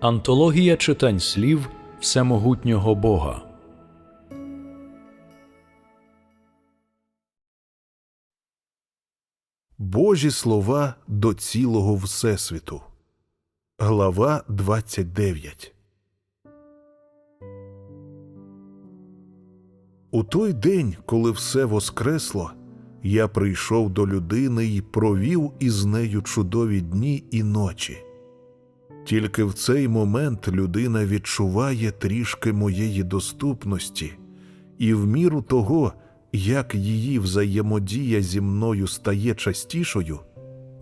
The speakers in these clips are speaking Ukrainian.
Антологія читань слів Всемогутнього Бога. Божі слова до цілого Всесвіту. Глава 29 У той день, коли все воскресло, я прийшов до людини і провів із нею чудові дні і ночі. Тільки в цей момент людина відчуває трішки моєї доступності, і в міру того, як її взаємодія зі мною стає частішою,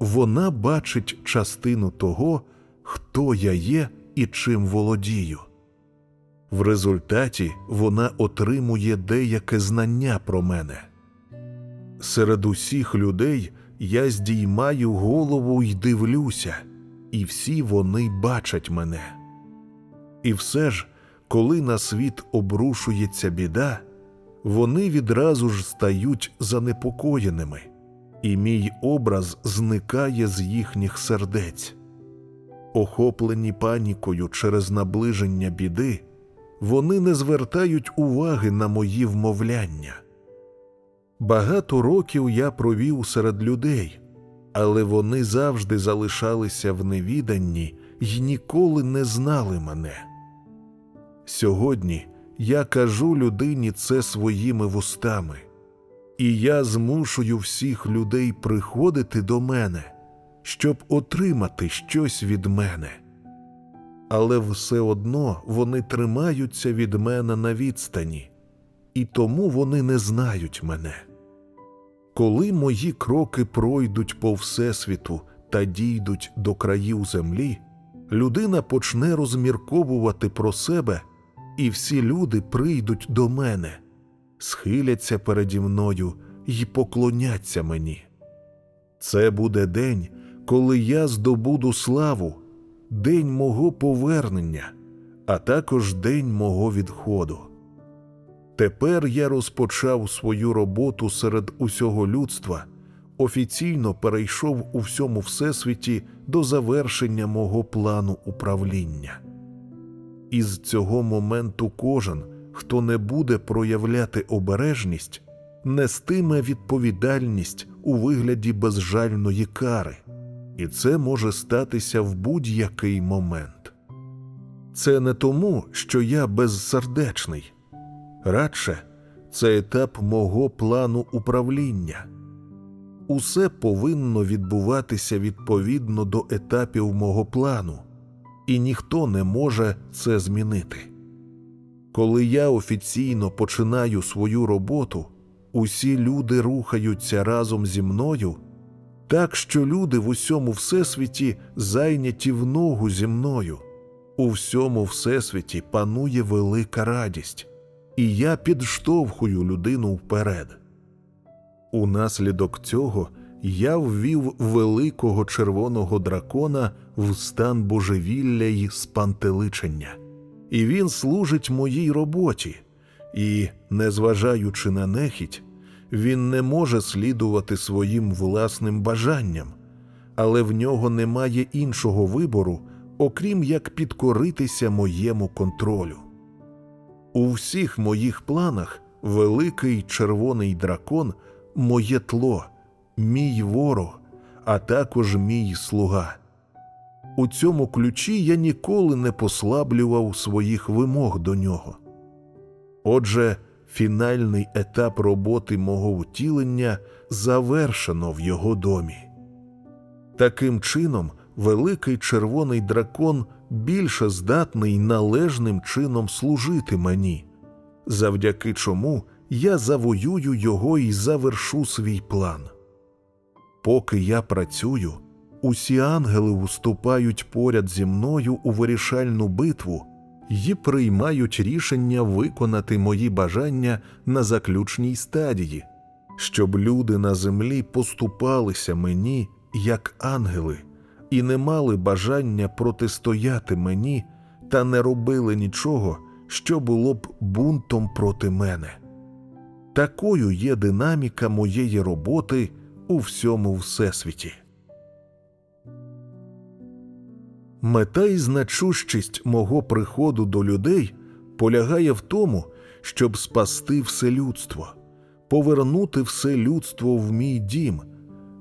вона бачить частину того, хто я є і чим володію. В результаті вона отримує деяке знання про мене. Серед усіх людей я здіймаю голову й дивлюся, і всі вони бачать мене. І все ж, коли на світ обрушується біда, вони відразу ж стають занепокоєними, і мій образ зникає з їхніх сердець. Охоплені панікою через наближення біди, вони не звертають уваги на мої вмовляння. Багато років я провів серед людей, але вони завжди залишалися в невіданні й ніколи не знали мене. Сьогодні я кажу людині це своїми вустами, і я змушую всіх людей приходити до мене, щоб отримати щось від мене. Але все одно вони тримаються від мене на відстані, і тому вони не знають мене. Коли мої кроки пройдуть по Всесвіту та дійдуть до країв землі, людина почне розмірковувати про себе, і всі люди прийдуть до мене, схиляться переді мною й поклоняться мені. Це буде день, коли я здобуду славу, день мого повернення, а також день мого відходу. Тепер я розпочав свою роботу серед усього людства, офіційно перейшов у всьому всесвіті до завершення мого плану управління. Із цього моменту кожен, хто не буде проявляти обережність, нестиме відповідальність у вигляді безжальної кари, і це може статися в будь-який момент. Це не тому, що я безсердечний. Радше це етап мого плану управління. Усе повинно відбуватися відповідно до етапів мого плану, і ніхто не може це змінити. Коли я офіційно починаю свою роботу, усі люди рухаються разом зі мною, так що люди в усьому всесвіті зайняті в ногу зі мною. У всьому всесвіті панує велика радість і я підштовхую людину вперед. Унаслідок цього я ввів великого червоного дракона в стан божевілля й спантеличення, і він служить моїй роботі, і, незважаючи на нехідь, він не може слідувати своїм власним бажанням, але в нього немає іншого вибору, окрім як підкоритися моєму контролю. У всіх моїх планах великий червоний дракон моє тло, мій ворог, а також мій слуга. У цьому ключі я ніколи не послаблював своїх вимог до нього. Отже, фінальний етап роботи мого втілення завершено в його домі. Таким чином, великий червоний дракон більше здатний належним чином служити мені, завдяки чому я завоюю його і завершу свій план. Поки я працюю, усі ангели вступають поряд зі мною у вирішальну битву і приймають рішення виконати мої бажання на заключній стадії, щоб люди на землі поступалися мені як ангели і не мали бажання протистояти мені та не робили нічого, що було б бунтом проти мене. Такою є динаміка моєї роботи у всьому всесвіті. Мета і значущість мого приходу до людей полягає в тому, щоб спасти все людство, повернути все людство в мій дім,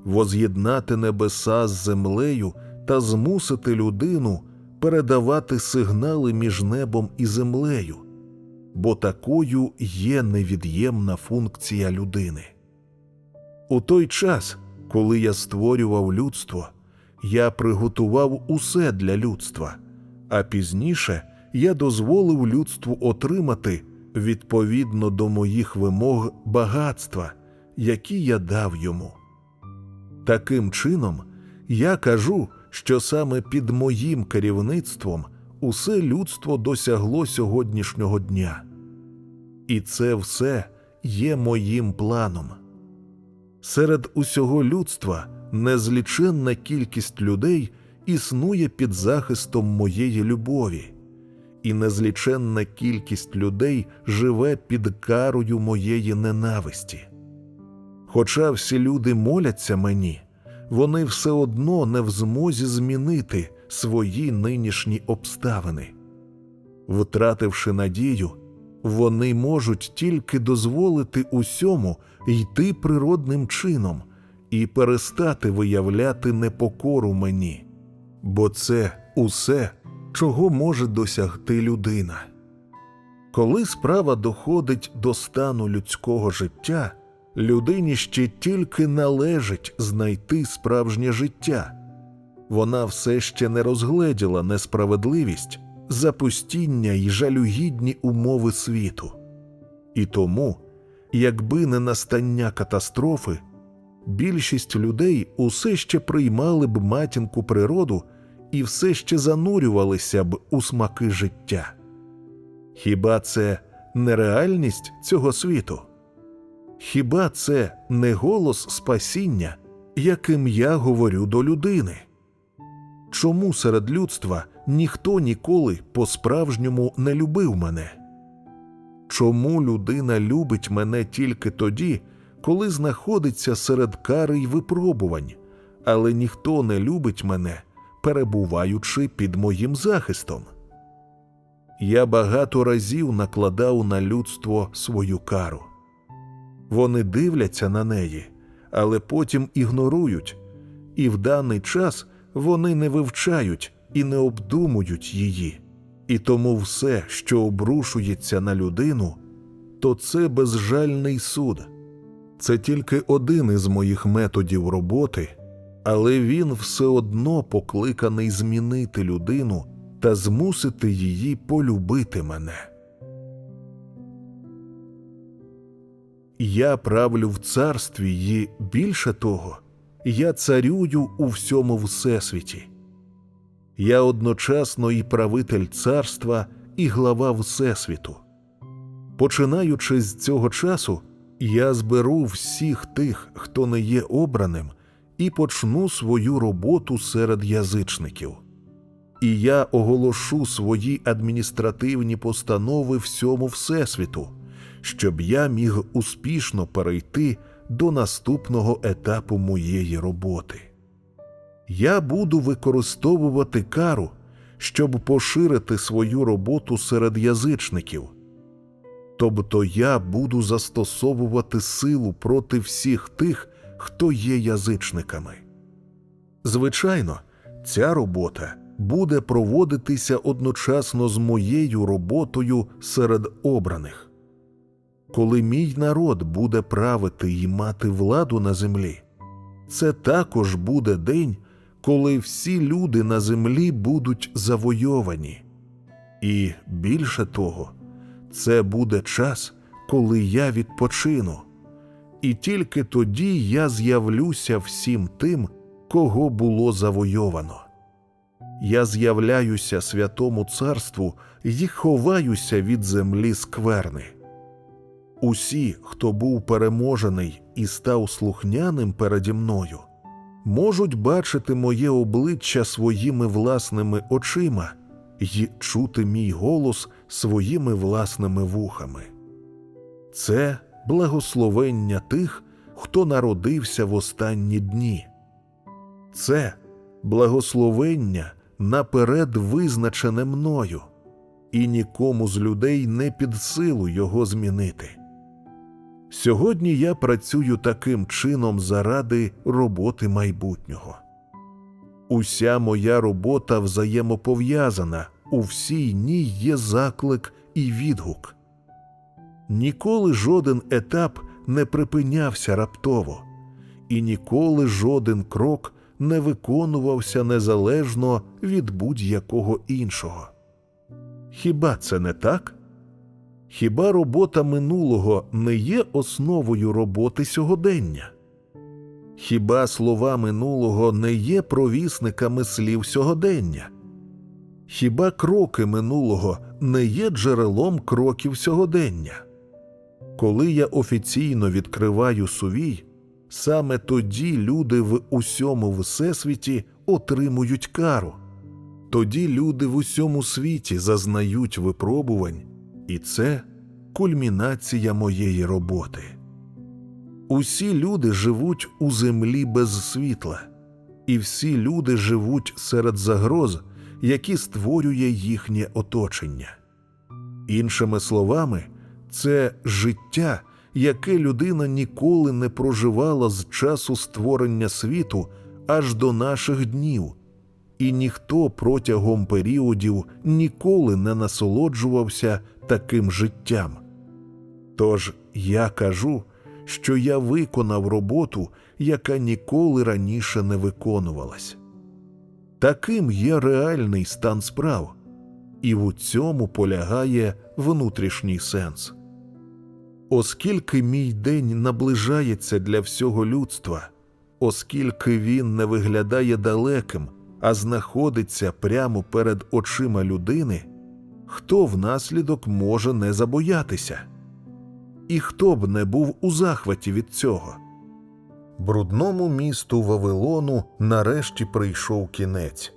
воз'єднати небеса з землею та змусити людину передавати сигнали між небом і землею, бо такою є невід'ємна функція людини. У той час, коли я створював людство, я приготував усе для людства, а пізніше я дозволив людству отримати відповідно до моїх вимог багатства, які я дав йому. Таким чином, я кажу, що саме під моїм керівництвом усе людство досягло сьогоднішнього дня. І це все є моїм планом. Серед усього людства незліченна кількість людей існує під захистом моєї любові, і незліченна кількість людей живе під карою моєї ненависті. Хоча всі люди моляться мені, вони все одно не в змозі змінити свої нинішні обставини. Втративши надію, вони можуть тільки дозволити усьому йти природним чином і перестати виявляти непокору мені, бо це усе, чого може досягти людина. Коли справа доходить до стану людського життя, людині ще тільки належить знайти справжнє життя. Вона все ще не розгледіла несправедливість, запустіння й жалюгідні умови світу. І тому, якби не настання катастрофи, більшість людей усе ще приймали б матінку природу і все ще занурювалися б у смаки життя. Хіба це не реальність цього світу? Хіба це не голос спасіння, яким я говорю до людини? Чому серед людства ніхто ніколи по-справжньому не любив мене? Чому людина любить мене тільки тоді, коли знаходиться серед кари й випробувань, але ніхто не любить мене, перебуваючи під моїм захистом? Я багато разів накладав на людство свою кару. Вони дивляться на неї, але потім ігнорують, і в даний час вони не вивчають і не обдумують її. І тому все, що обрушується на людину, то це безжальний суд. Це тільки один із моїх методів роботи, але він все одно покликаний змінити людину та змусити її полюбити мене. Я правлю в царстві і більше того, я царюю у всьому всесвіті. Я одночасно і правитель царства, і глава Всесвіту. Починаючи з цього часу, я зберу всіх тих, хто не є обраним, і почну свою роботу серед язичників. І я оголошу свої адміністративні постанови всьому Всесвіту, щоб я міг успішно перейти до наступного етапу моєї роботи. Я буду використовувати кару, щоб поширити свою роботу серед язичників. Тобто я буду застосовувати силу проти всіх тих, хто є язичниками. Звичайно, ця робота буде проводитися одночасно з моєю роботою серед обраних. Коли мій народ буде правити і мати владу на землі, це також буде день, коли всі люди на землі будуть завойовані. І більше того, це буде час, коли я відпочину, і тільки тоді я з'явлюся всім тим, кого було завойовано. Я з'являюся святому царству і ховаюся від землі скверни. Усі, хто був переможений і став слухняним переді мною, можуть бачити моє обличчя своїми власними очима й чути мій голос своїми власними вухами. Це благословення тих, хто народився в останні дні. Це благословення наперед визначене мною, і нікому з людей не під силу його змінити. Сьогодні я працюю таким чином заради роботи майбутнього. Уся моя робота взаємопов'язана, у всій ній є заклик і відгук. Ніколи жоден етап не припинявся раптово, і ніколи жоден крок не виконувався незалежно від будь-якого іншого. Хіба це не так? Хіба робота минулого не є основою роботи сьогодення? Хіба слова минулого не є провісниками слів сьогодення? Хіба кроки минулого не є джерелом кроків сьогодення? Коли я офіційно відкриваю сувій, саме тоді люди в усьому всесвіті отримують кару. Тоді люди в усьому світі зазнають випробувань, і це кульмінація моєї роботи. Усі люди живуть у землі без світла, і всі люди живуть серед загроз, які створює їхнє оточення. Іншими словами, це життя, яке людина ніколи не проживала з часу створення світу аж до наших днів, і ніхто протягом періодів ніколи не насолоджувався таким життям. Тож я кажу, що я виконав роботу, яка ніколи раніше не виконувалась. Таким є реальний стан справ, і в цьому полягає внутрішній сенс. Оскільки мій день наближається для всього людства, оскільки він не виглядає далеким, а знаходиться прямо перед очима людини, хто внаслідок може не забоятися? І хто б не був у захваті від цього? Брудному місту Вавилону нарешті прийшов кінець.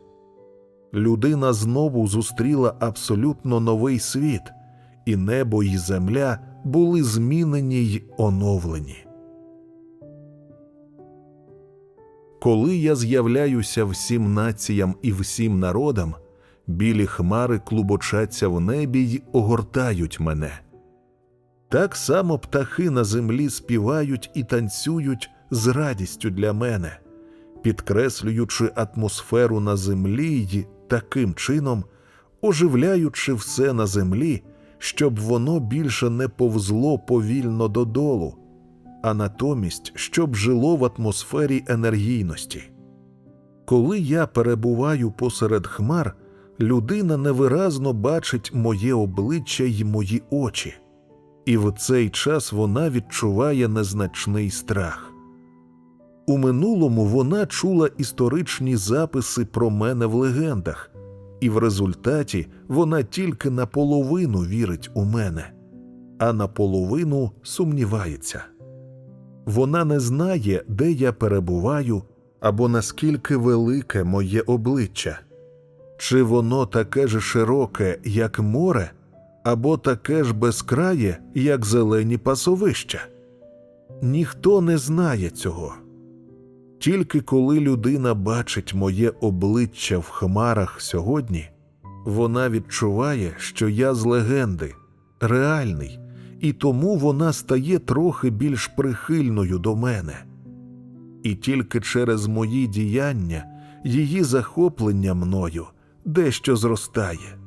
Людина знову зустріла абсолютно новий світ, і небо і земля були змінені й оновлені. Коли я з'являюся всім націям і всім народам, білі хмари клубочаться в небі й огортають мене. Так само птахи на землі співають і танцюють з радістю для мене, підкреслюючи атмосферу на землі й таким чином оживляючи все на землі, щоб воно більше не повзло повільно додолу, а натомість щоб жило в атмосфері енергійності. Коли я перебуваю посеред хмар, людина невиразно бачить моє обличчя й мої очі і в цей час вона відчуває незначний страх. У минулому вона чула історичні записи про мене в легендах, і в результаті вона тільки наполовину вірить у мене, а наполовину сумнівається. Вона не знає, де я перебуваю або наскільки велике моє обличчя, чи воно таке ж широке, як море, або таке ж безкрає, як зелені пасовища. Ніхто не знає цього. Тільки коли людина бачить моє обличчя в хмарах сьогодні, вона відчуває, що я з легенди, реальний, і тому вона стає трохи більш прихильною до мене. І тільки через мої діяння її захоплення мною дещо зростає.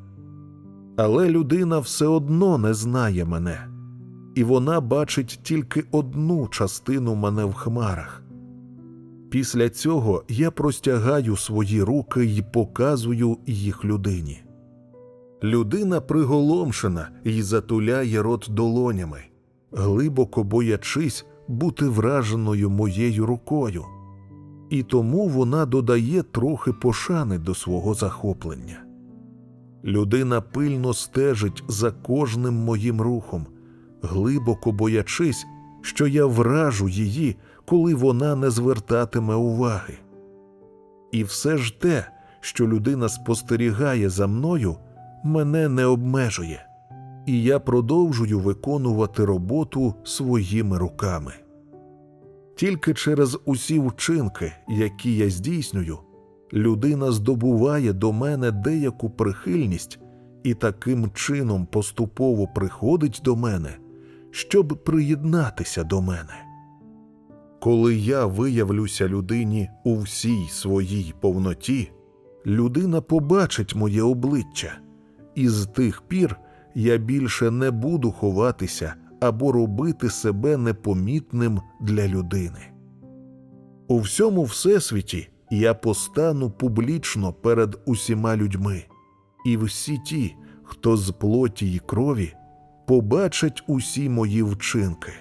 Але людина все одно не знає мене, і вона бачить тільки одну частину мене в хмарах. Після цього я простягаю свої руки й показую їх людині. Людина приголомшена й затуляє рот долонями, глибоко боячись бути враженою моєю рукою, і тому вона додає трохи пошани до свого захоплення. Людина пильно стежить за кожним моїм рухом, глибоко боячись, що я вражу її, коли вона не звертатиме уваги. І все ж те, що людина спостерігає за мною, мене не обмежує, і я продовжую виконувати роботу своїми руками. Тільки через усі вчинки, які я здійснюю, людина здобуває до мене деяку прихильність і таким чином поступово приходить до мене, щоб приєднатися до мене. Коли я виявлюся людині у всій своїй повноті, людина побачить моє обличчя, і з тих пір я більше не буду ховатися або робити себе непомітним для людини. У всьому всесвіті я постану публічно перед усіма людьми, і всі ті, хто з плоті й крові, побачать усі мої вчинки.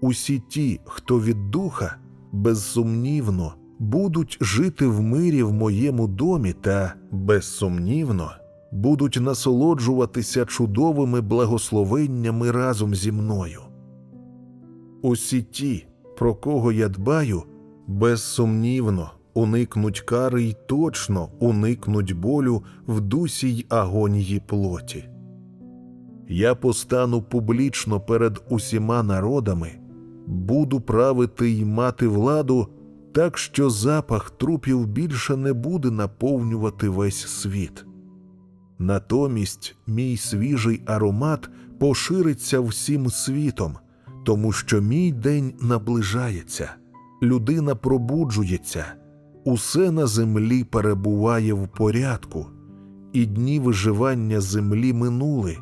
Усі ті, хто від духа, безсумнівно будуть жити в мирі в моєму домі та, безсумнівно, будуть насолоджуватися чудовими благословеннями разом зі мною. Усі ті, про кого я дбаю, безсумнівно уникнуть кари й точно уникнуть болю в дусі й агонії плоті. Я постану публічно перед усіма народами, буду правити й мати владу, так що запах трупів більше не буде наповнювати весь світ. Натомість мій свіжий аромат пошириться всім світом, тому що мій день наближається, людина пробуджується, усе на землі перебуває в порядку, і дні виживання землі минули,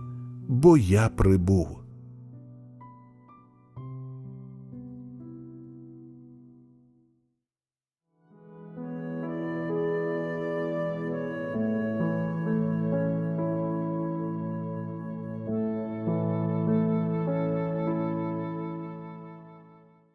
бо я прибув.